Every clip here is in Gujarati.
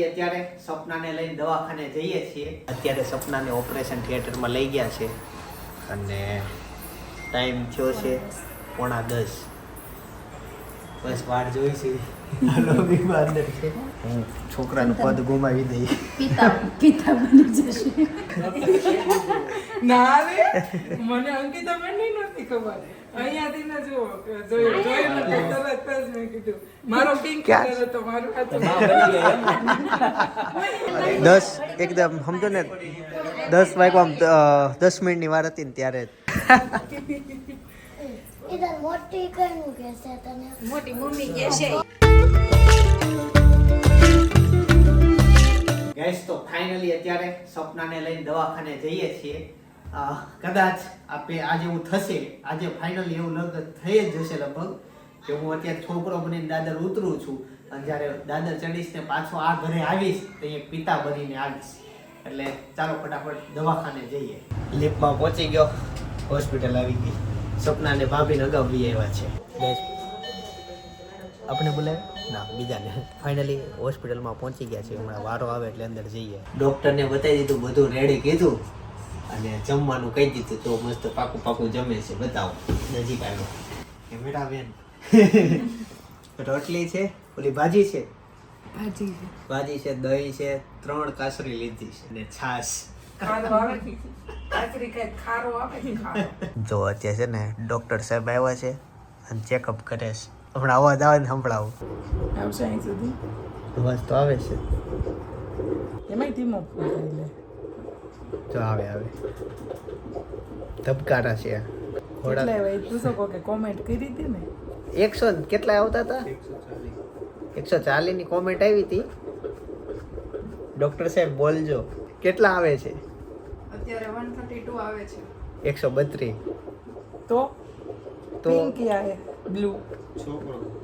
ફાઇનલી અત્યારે સપનાને લઈને દવાખાને જઈએ છીએ. અત્યારે સપનાને ઓપરેશન થિયેટરમાં લઈ ગયા છે અને ટાઈમ થયો છે પોણા દસ. બસ વાર જોઈ છોકરાનું પદ ગુમાવી દઈ પિતા પિતા બની જશે. ના રે મને અંકિતા બની નથી ખબર. અહીંયાથી ને જુઓ જોયું. જોયું. તરત જ મેં કીધું. મારો પિંક ક્યાં? કલર હતો મારું દસ એકદમ સમજો ને દસ વાગ્યા દસ મિનિટની વાર હતી ને ત્યારે ઇધર મોટી કઈ મૂકે તને મોટી મમ્મી કે ગેસ તો ફાઇનલી અત્યારે સપનાને લઈને દવાખાને જઈએ છીએ. કદાચ આપે આજે એવું થશે. આજે ફાઇનલી એવું લગ્ન થઈ જ જશે લગભગ. કે હું અત્યારે છોકરો બનીને દાદર ઉતરું છું. અને જ્યારે દાદર ચડીશ ને પાછો આ ઘરે આવીશ તો એ પિતા બનીને આવીશ. એટલે ચાલો ફટાફટ દવાખાને જઈએ. લિફ્ટમાં પહોંચી ગયો. હોસ્પિટલ આવી ગઈ. સપનાને ભાભીને અગાઉ બી આવ્યા છે. આપણે બોલે ના બીજાને. ફાઇનલી હોસ્પિટલમાં પહોંચી ગયા છે હમણાં વારો આવે એટલે અંદર જઈએ. ડૉક્ટરને બતાવી દીધું બધું રેડી કીધું. અને જમવાનું કહી દીધું તો મસ્ત પાકું પાકું જમે છે. બતાવો. નજીક આવ્યો. કેમેરા બેન. રોટલી છે? ઓલી ભાજી છે? ભાજી ભાજી છે દહીં છે ત્રણ કાસરી લીધી છે. અને છાશ. ખારો આવે છે કઈ ખારો. આવે જો અત્યારે છે ને ડૉક્ટર સાહેબ આવ્યા છે અને ચેકઅપ કરે છે. હમણાં અવાજ આવે ને સંભળાવો. આવશે અહીં સુધી? અવાજ તો આવે છે. એમાંય ધીમો ફૂલ કરી લે. જો આવે આવે. ધબકારા છે. કોમેન્ટ કરી હતી ને? એકસો કેટલા આવતા હતા? એકસો ચાલીસની કોમેન્ટ આવી હતી. ડોક્ટર સાહેબ બોલજો. કેટલા આવે છે? અત્યારે વન થર્ટી ટુ આવે છે. એકસો બત્રીસ. તો? તો પિંકી આવે. બ્લુ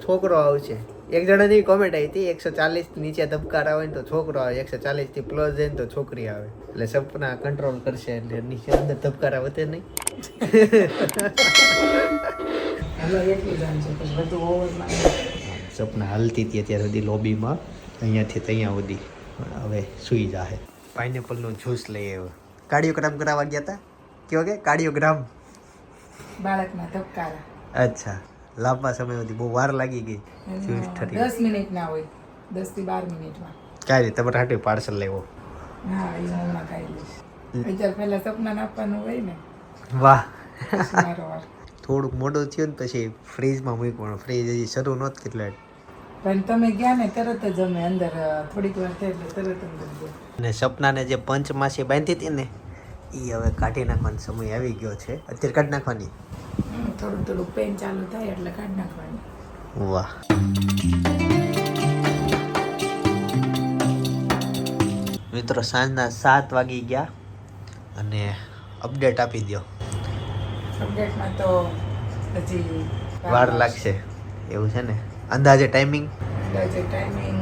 છોકરો. આવશે. એક જણાની કોમેન્ટ આવી હતી એકસો ચાલીસ નીચે ધબકારા હોય ને તો છોકરો આવે એકસો ચાલીસથી પ્લસ જાય ને તો છોકરી આવે. એટલે સપના કંટ્રોલ કરશે એટલે નીચે અંદર ધબકારા વધે નહીં. સપના હાલતી હતી અત્યાર સુધી લોબીમાં અહીંયાથી ત્યાં સુધી. હવે સુઈ જાહે. પાઇનેપલનો જ્યુસ લઈ આવ્યો. કાર્ડિયોગ્રામ કરાવવા ગયા હતા કેવો કે કાર્ડિયોગ્રામ. બાળકના ધબકારા. અચ્છા. લાંબા સમય સુધી બહુ વાર લાગી ગઈ. દસ મિનિટ ના હોય. દસથી બાર મિનિટમાં. કાંઈ નહીં તમારે હાટે પાર્સલ લેવો. હા એ હું હમણાં ખાઈ લઈશ. અત્યારે પહેલા સપનાને આપવાનું હોય ને. વાહ. થોડુંક મોડું થયું ને પછી ફ્રીજમાં મૂકવાનું ફ્રીજ હજી શરૂ નહોતું એટલે પણ તમે ગયા ને તરત જ અમે અંદર થોડીક વાર થઈ એટલે તરત અંદર ગયા. અને સપનાને જે પંચમાસી બાંધી હતી ને એ હવે કાઢી નાખવાનો સમય આવી ગયો છે. અત્યારે કાઢી નાખવાની? થોડું થોડું પેન ચાલુ થાય એટલે કાઢી નાખવાની. વાહ. મિત્રો સાંજના સાત વાગી ગયા અને અપડેટ આપી દો અપડેટમાં તો હજી વાર લાગશે એવું છે ને? અંદાજે ટાઈમિંગ અંદાજે ટાઈમિંગ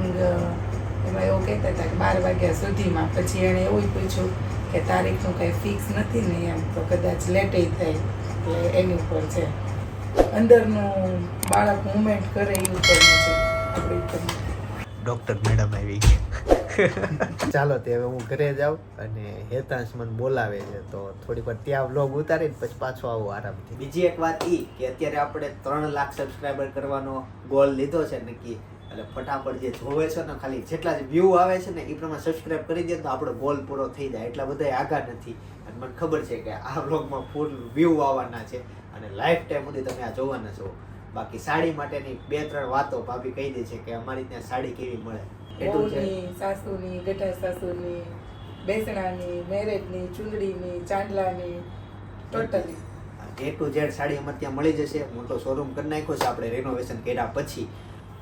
એમાં એવું કહેતા હતા કે બાર વાગ્યા સુધીમાં. પછી એણે એવું પૂછ્યું કે તારીખનું કંઈ ફિક્સ નથી ને એમ તો કદાચ લેટે થાય. એટલે એની ઉપર છે. અંદરનું બાળક મુવમેન્ટ કરે એ ઉપર છે આપણી ઉપર ડૉક્ટર મેડમ આવી ગયા. ચાલો તે હવે હું ઘરે જાઉં અને હેતાંશ મને બોલાવે છે. તો થોડી વાર ત્યાં વ્લોગ ઉતારીને પછી પાછો આવું આરામથી. બીજી એક વાત ઈ કે અત્યારે આપણે ત્રણ લાખ સબસ્ક્રાઈબર કરવાનો ગોલ લીધો છે નક્કી. એટલે ફટાફટ જે જોવે છે ને ખાલી જેટલા વ્યૂ આવે છે ને એ પ્રમાણે સબસ્ક્રાઈબ કરી દે તો આપણો ગોલ પૂરો થઈ જાય. એટલા બધા આગા નથી. અને મને ખબર છે કે આ વ્લોગમાં ફૂલ વ્યૂ આવવાના છે અને લાઈફ ટાઈમ સુધી તમે આ જોવાના છો. બાકી સાડી માટેની બે ત્રણ વાતો ભાભી કહી દે છે કે અમારી ત્યાં સાડી કેવી મળે? વહુની સાસુની ગઢા સાસુની બેસણાની મેરેજની ચૂંદડીની ચાંદલાની totally. A to Z sari અમારે ત્યાં મળી જશે. મોટો શોરૂમ કરી નાખ્યો છે. આપણે રેનોવેશન કર્યા પછી.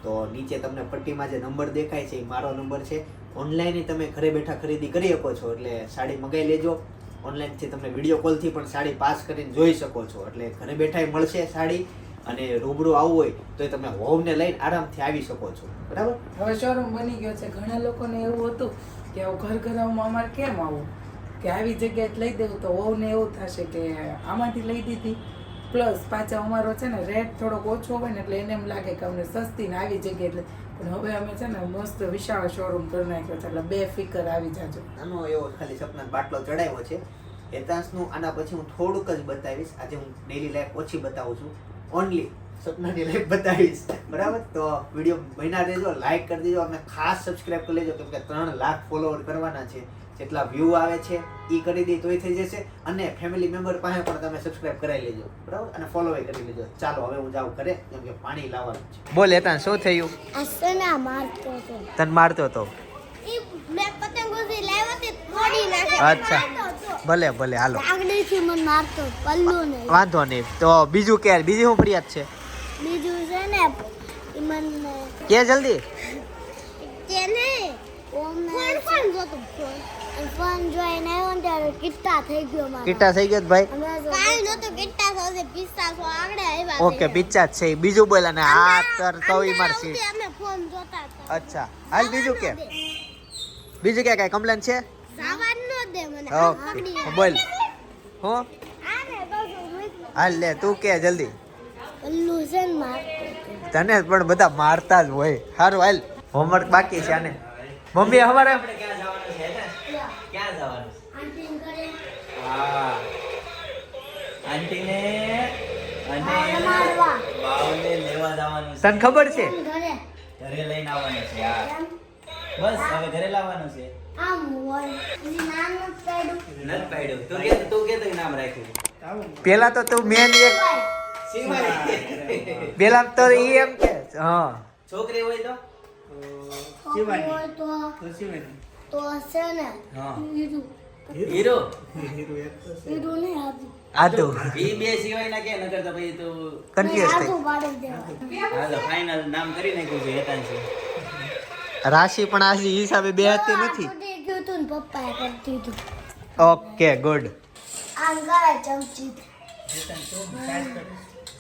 તો નીચે તમને પટ્ટીમાં જે નંબર દેખાય છે એ મારો નંબર છે. ઓનલાઈન તમે ઘરે બેઠા ખરીદી કરી શકો છો. એટલે સાડી મગાવી લેજો. ઓનલાઈનથી તમે વીડિયો કોલથી પણ સાડી પાસ કરીને જોઈ શકો છો. એટલે ઘરે બેઠા મળશે સાડી. અને રૂબરૂ આવવું હોય તો તમે હોમને લઈને આરામથી આવી શકો છો. બરાબર? હવે શોરૂમ બની ગયો છે. ઘણા લોકોને એવું હતું કે હું ઘર અમારે કેમ આવું? કે આવી જગ્યાએ લઈ દેવું તો હોવને એવું થશે કે આમાંથી લઈ દીધી. પ્લસ પાછા અમારો છે ને રેટ થોડોક ઓછો હોય ને એટલે એને એમ લાગે કે અમને સસ્તી ને આવી જગ્યાએ એટલે પણ હવે અમે છે ને મસ્ત વિશાળ શોરૂમ કરી નાખ્યો છે. એટલે બે ફિકર આવી જાજો. આનો એવો ખાલી સપના બાટલો ચડાવ્યો છે. હેતાંશનું આના પછી હું થોડુંક જ બતાવીશ. આજે હું ડેલી લાઈફ ઓછી બતાવું છું. ઓનલી સપનાની લાઈફ બતાવીશ. બરાબર? તો વીડિયો બન્યા રહેજો લાઈક કરી દેજો અને ખાસ સબસ્ક્રાઈબ કરી લેજો કેમકે ત્રણ લાખ ફોલોવર કરવાના છે. જેટલા વ્યૂ આવે છે એ કરી દે તોય થઈ જશે. અને ફેમિલી મેમ્બર પાસે પણ તમે સબસ્ક્રાઇબ કરાવી લેજો. બરાબર? અને ફોલો કરી લેજો. ચાલો હવે હું જાઉં ઘરે કેમ કે પાણી લાવવાનું છે. બોલ એતા શું થયું? આ મારતો હતો. તન મારતો હતો? મેં પતંગો પતંગોથી લાવ્યો તે તોડી નાખે. અચ્છા. ભલે ભલે હાલો. આગળથી મને મારતો પલ્લુ નહીં વાંધો નહીં. તો બીજું કે બીજી શું ફરિયાદ છે? બીજું છે ને મને કે જલ્દી? તેને ફોન ફોન જોતો ફોન ફોન જોઈને આવ્યો ને ત્યારે કિટ્ટા થઈ ગયો મારો. કિટ્ટા થઈ ગયો ભાઈ? કાઈ નતો કિટ્ટા થશે પિસ્તા સો આગળ આવ્યા ઓકે પિચ્ચા છે. બીજું બોલ અને આ તર તવી મારસી અમે ફોન જોતા હતા. અચ્છા. હાલ બીજું કે? બીજું કે કઈ કમ્પ્લેન છે? સાવાન નો દે મને. બોલ. હો? હાલ લે તું કે જલ્દી. તને પણ બધા મારતા જ હોય. સારું હાલ. હોમવર્ક બાકી છે આને. મમ્મી અમારે તને ખબર છે? ઘરે. લઈને આવવાનું છે હા. બસ હવે ઘરે લાવવાનું છે. આમ હોય. નામ નથી પાડ્યું. તું કે તું કે તો નામ રાખ્યું. પેલા તો તું મેન એક શિવાય પેલા તો ઈ એમ કે હા. છોકરી હોય તો? હોય તો તો છે ને. હા. હીરું. હીરો? હીરું આદુ. આદુ. ઈ બે સિવાય ના કે નકર તો પછી તું કન્ફ્યુઝ થઈ. હાલો ફાઇનલ નામ કરી નાખ્યું છે રાશિ પણ આ હિસાબે બે હતી નથી? Okay good.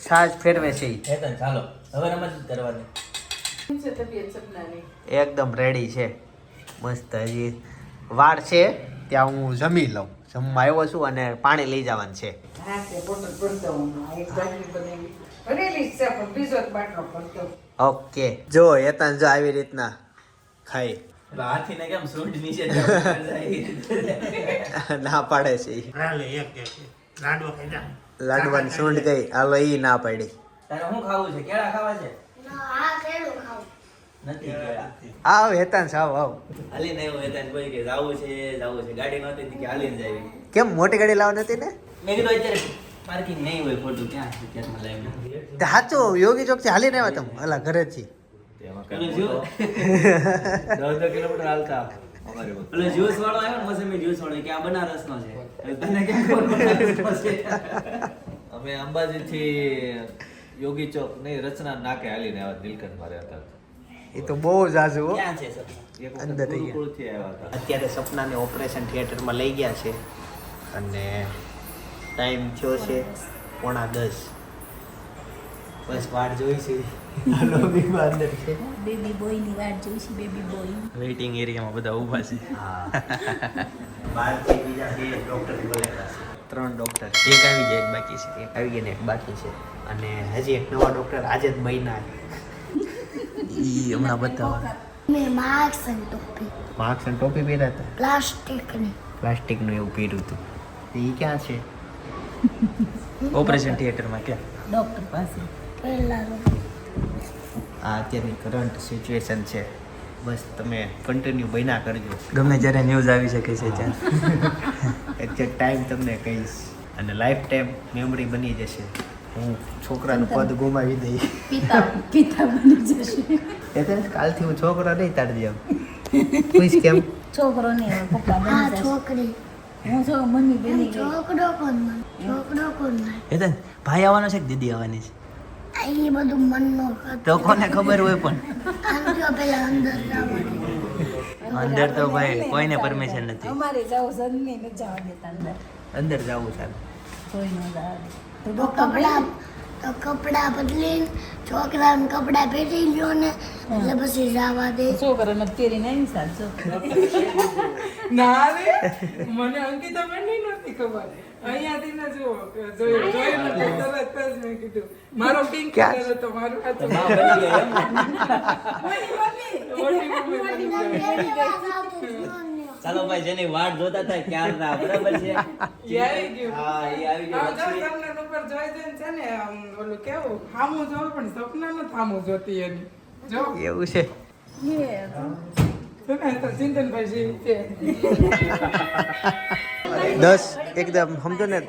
સાજ ફેરવે છે. ચાલો. હવે રમત કરવા દે કેમ છે તબિયત સપનાની એકદમ રેડી છે. મસ્ત હજી વાર છે ત્યાં હું જમી લઉં. જમવા આવ્યો છું અને પાણી લઈ જવાનું છે. ઓકે. જો એ જો આવી રીતના ખાઈ. હાથીને કેમ સૂંઢ નીચે ના પાડે છે. લાડવાની સૂંઢ ગઈ હાલો ઈ ના પાડી. તારે શું ખાવું છે? કેળા ખાવા છે? આ કેળું ખાવું. નથી કેળા આવ હેતાન સાવ આવ હાલીને આવ્યો હેતાંશ કોઈ કે જાવું છે જાવું છે. ગાડી નહોતી તો કે હાલીને જાવી કેમ મોટી ગાડી લાવવાની હતી ને? મેં કીધું અત્યારે પાર્કિંગ નહીં હોય ખોટું. ક્યાં છે? ક્યાંમાં લાવીને તે યોગી ચોકથી હાલીને આવ્યા તમે? અલા ઘરેથી. પેલો હાલતા. પેલો જ્યુસ વાળો આવ્યો ને મોસમી જ્યુસ વાળો કે આ બનારસનો છે. તને કેમ ખબર બનારસનો છે. યોગી ચોક નહીં રચના નાકે હાલીને આવ્યા નીલકંઠ મારે હતા. એ તો બહુ જાજુ હો. ક્યાં છે સપના? એક અંદર થઈ ગયા. ગુરુકુળથી આવ્યા હતા. અત્યારે સપનાને ઓપરેશન થિયેટરમાં લઈ ગયા છે. અને ટાઈમ થયો છે પોણા દસ. બસ વાટ જોઈ છે. લોબીમાં અંદર છે બેબી બોયની વાટ જોઈશી બેબી બોય વેઇટિંગ એરિયામાં બધા ઊભા છે. હા. બહારથી બીજા બે ડોક્ટર બોલાવ્યા છે. ત્રણ ડોક્ટર એક આવી જાય એક બાકી છે. એક આવી ગયા ને એક બાકી છે. અને હજી એક નવા ડોક્ટર આજે જ મહિના ઈ હમણાં બતાવવા. મેં માસ્ક અને ટોપી માસ્ક અને ટોપી પહેર્યા હતા? પ્લાસ્ટિકની પ્લાસ્ટિકનું એવું પહેર્યું હતું. એ ક્યાં છે? ઓપરેશન થિયેટરમાં ક્યાં? ડોક્ટર પાસે. આ અત્યારની કરંટ સિચ્યુએશન છે. બસ તમે કન્ટિન્યુ બન્યા કરજો. ગમે જ્યારે ન્યૂઝ આવી શકે છે ત્યાં. એક્ઝેક્ટ ટાઈમ તમને કહીશ. અને લાઈફ ટાઈમ મેમરી બની જશે. હું છોકરાનું પદ ગુમાવી દઈશ. પિતા પિતા બની જશે. એટલે કાલથી હું છોકરો નહીં તારજી જેમ પૂછ કેમ? છોકરો નહીં પપ્પા જશે. છોકરી. હું છો મમ્મી બની છોકરો કોણ છોકરો ભાઈ આવવાનો છે કે દીદી આવવાની છે? આ બધું મનનો તો કોને ખબર હોય પણ. પેલા અંદર અંદર તો ભાઈ કોઈને પરમિશન નથી. અમારે જાવ સન્ની ન જવા દેતા અંદર. અંદર જવું ચાલ. કોઈ ન જવા. તો કપડા તો કપડા બદલી છોકરાને કપડા પહેરી લ્યો ને એટલે પછી જવા દે. છોકરો ને નહીં સાચો ના રે. મને અંકિતા નહીં નથી ખબર. અહીંયાથી ના જુઓ જોયું જોયું ને તરત જ મેં કીધું મારો પિંક કલર હતો મારો તો હતું. ચાલો ભાઈ જેની વાટ જોતા હતા ક્યારના બરાબર છે? એ આવી ગયું. હા એ આવી ગયું. જો ઉપર જોઈ જઈને છે ને આમ ઓલું કેવું હામું જોવું પણ સપના નું થામું જોતી એની. જો. એવું છે. દસ એકદમ સમજો ને.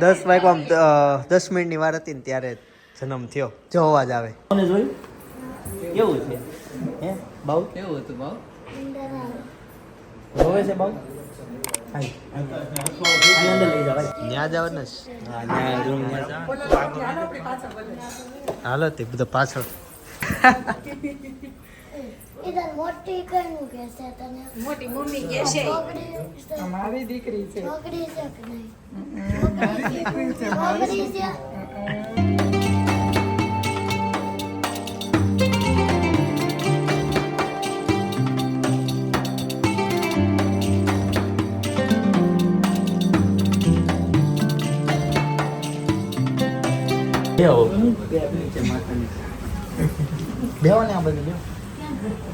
દસ વાગ્યા દસ મિનિટની વાર હતી ને ત્યારે જન્મ થયો. જો અવાજ આવે. જોયું? કેવું છે? હે બાઉ? કેવું હતું જોવે છે બાઉ? હાલો તે બધા પાછળ. ઇધર મોટી કઈ કે છે તને મોટી મમ્મી કે છે છોકરી છે મારી દીકરી છે છોકરી છે કે નહીં મારી દીકરી છે મારી છોકરી છે બેહો. નીચે માથાની. બેહો ને આ બાજુ બેહો.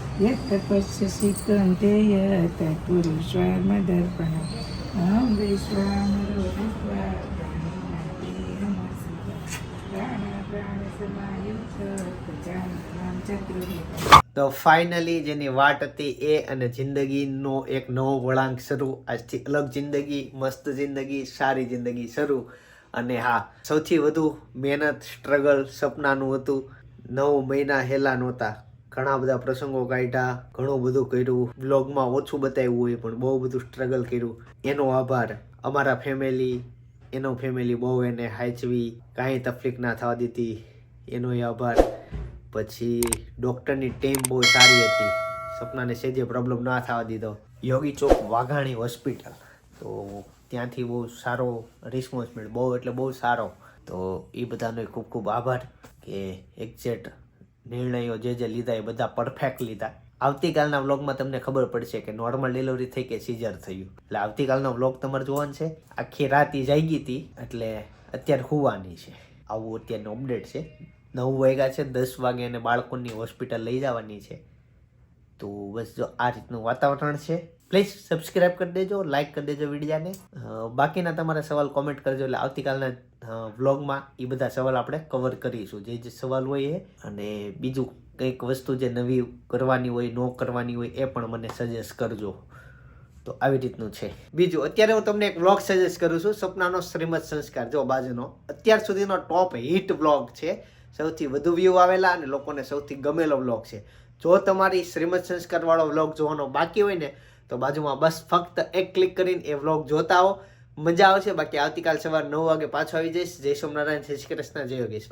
યદર્માતિ યજીવસि દદાસि યત્ તપસ્યસि કંતે યત પુરુષાર્મદર્પણम् અહં વૈશ્વાનરો ભૂત્વા પ્રાણ પ્રાણ સમાયુક્ત પ્રજાનામ ચતુર્ભુજ તો ફાઇનલી જેની વાટ હતી એ અને જિંદગીનો એક નવો વળાંક શરૂ. આજથી અલગ જિંદગી, મસ્ત જિંદગી, સારી જિંદગી શરૂ. અને હા, સૌથી વધુ મહેનત સ્ટ્રગલ સપનાનું હતું. નવ મહિના હેલા નહોતા. ઘણા બધા પ્રસંગો કાઢ્યા, ઘણું બધું કર્યું. બ્લોગમાં ઓછું બતાવ્યું હોય પણ બહુ બધું સ્ટ્રગલ કર્યું. એનો આભાર અમારા ફેમિલી એનો ફેમિલી બહુ એને હાચવી, કાંઈ તકલીફ ના થવા દીધી. એનો આભાર. પછી ડૉક્ટરની ટીમ બહુ સારી હતી. સપનાને સેજે પ્રોબ્લેમ ના થવા દીધો. યોગી ચોક વાઘાણી હોસ્પિટલ તો ત્યાંથી બહુ સારો રિસ્પોન્સ મળ્યો. બહુ એટલે બહુ સારો. તો એ બધાનો ખૂબ ખૂબ આભાર કે એક્ઝેક્ટ નિર્ણયો જે જે લીધા એ બધા પરફેક્ટ લીધા. આવતીકાલના વ્લોગમાં તમને ખબર પડશે કે નોર્મલ ડિલિવરી થઈ કે સીઝર થયું. એટલે આવતીકાલનો વ્લોગ તમારે જોવાનો છે. આખી રાત ઈ જાગી હતી, એટલે અત્યારે હોવાની છે. આવું અત્યારનું અપડેટ છે. નવ વાગ્યા છે, દસ વાગે અને બાળકોની હોસ્પિટલ લઈ જવાની છે. તો બસ જો આ રીતનું વાતાવરણ છે. પ્લીઝ સબસ્ક્રાઇબ કરી દેજો લાઇક કરી દેજો વિડીયાને. બાકીના તમારા સવાલ કોમેન્ટ કરજો એટલે આવતીકાલના વ્લોગમાં એ બધા સવાલ આપણે કવર કરીશું. જે જે સવાલ હોય એ, અને બીજું કંઈક વસ્તુ જે નવી કરવાની હોય, ન કરવાની હોય, એ પણ મને સજેસ્ટ કરજો. તો આવી રીતનું છે. બીજું, અત્યારે હું તમને એક વ્લોગ સજેસ્ટ કરું છું. સપનાનો શ્રીમદ સંસ્કાર. જો બાજુનો, અત્યાર સુધીનો ટોપ હિટ વ્લોગ છે. સૌથી વધુ વ્યૂ આવેલા અને લોકોને સૌથી ગમેલો વ્લોગ છે. જો તમારી શ્રીમદ સંસ્કારવાળો વ્લોગ જોવાનો બાકી હોય ને તો બાજુમાં બસ ફક્ત એક ક્લિક કરીને એ વ્લોગ જોતા આવો. મજા આવશે. બાકી આવતીકાલ સવાર નવ વાગે પાછો આવી જઈશ. જય સોમનારાયણ શ્રી કૃષ્ણ. જય યોગેશ્વર.